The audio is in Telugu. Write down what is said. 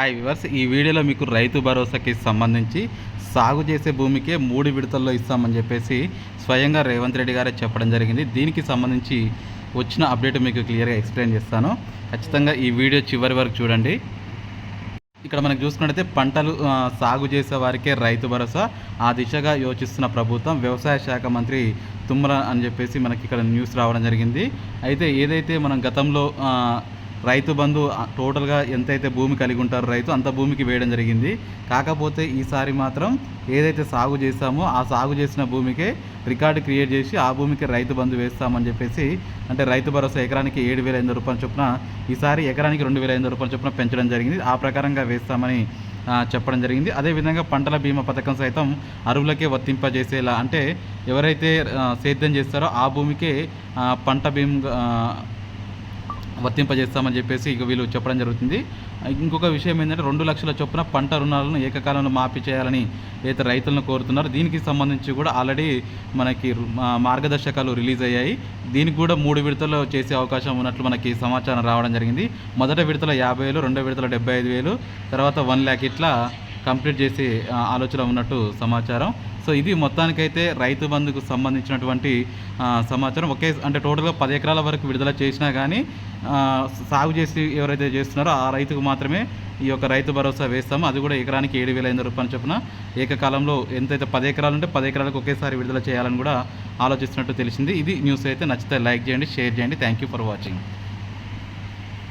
హాయ్ వివర్స్ ఈ వీడియోలో మీకు రైతు భరోసాకి సంబంధించి సాగు చేసే భూమికే మూడు విడతల్లో ఇస్తామని చెప్పేసి స్వయంగా రేవంత్ రెడ్డి గారే చెప్పడం జరిగింది. దీనికి సంబంధించి వచ్చిన అప్డేట్ మీకు క్లియర్గా ఎక్స్ప్లెయిన్ చేస్తాను. ఖచ్చితంగా ఈ వీడియో చివరి వరకు చూడండి. ఇక్కడ మనకు చూసుకున్నట్టయితే పంటలు సాగు చేసే వారికే రైతు భరోసా. ఆ దిశగా యోచిస్తున్న ప్రభుత్వం వ్యవసాయ శాఖ మంత్రి తుమ్మల అని చెప్పేసి మనకి ఇక్కడ న్యూస్ రావడం జరిగింది. అయితే ఏదైతే మనం గతంలో రైతు బంధు టోటల్గా ఎంతైతే భూమి కలిగి ఉంటారో రైతు అంత భూమికి వేయడం జరిగింది. కాకపోతే ఈసారి మాత్రం ఏదైతే సాగు చేస్తామో ఆ సాగు చేసిన భూమికే రికార్డు క్రియేట్ చేసి ఆ భూమికి రైతు బంధు వేస్తామని చెప్పేసి అంటే రైతు భరోసా ఎకరానికి ఏడు వేల ఐదు రూపాయల చొప్పున ఈసారి ఎకరానికి రెండు వేల ఐదు రూపాయల చొప్పున పెంచడం జరిగింది. ఆ ప్రకారంగా వేస్తామని చెప్పడం జరిగింది. అదేవిధంగా పంటల బీమా పథకం సైతం అరువులకే వర్తింపజేసేలా అంటే ఎవరైతే సేద్యం చేస్తారో ఆ భూమికే పంట బీమా వర్తింపజేస్తామని చెప్పేసి ఇక వీళ్ళు చెప్పడం జరుగుతుంది. ఇంకొక విషయం ఏంటంటే రెండు లక్షల చొప్పున పంట రుణాలను ఏకకాలంలో మాఫీ చేయాలని అయితే రైతులను కోరుతున్నారు. దీనికి సంబంధించి కూడా ఆల్రెడీ మనకి మా- మార్గదర్శకాలు రిలీజ్ అయ్యాయి. దీనికి కూడా మూడు విడతలు చేసే అవకాశం ఉన్నట్లు మనకి సమాచారం రావడం జరిగింది. మొదటి విడతల యాభై వేలు రెండో విడతల డెబ్బై ఐదు వేలు తర్వాత వన్ ల్యాక్ ఇట్లా కంప్లీట్ చేసే ఆలోచన ఉన్నట్టు సమాచారం. సో ఇది మొత్తానికైతే రైతు బంధుకు సంబంధించినటువంటి సమాచారం. ఒకే అంటే టోటల్గా పది ఎకరాల వరకు విడుదల చేసినా కానీ సాగు చేసి ఎవరైతే చేస్తున్నారో ఆ రైతుకు మాత్రమే ఈ యొక్క రైతు భరోసా వేస్తాము. అది కూడా ఎకరానికి ఏడు వేల ఐదు రూపాయల చొప్పున ఏకకాలంలో ఎంతైతే పది ఎకరాలు ఉంటే పది ఎకరాలకు ఒకేసారి విడుదల చేయాలని కూడా ఆలోచిస్తున్నట్టు తెలిసింది. ఇది న్యూస్ అయితే నచ్చితే లైక్ చేయండి షేర్ చేయండి. Thank you for watching.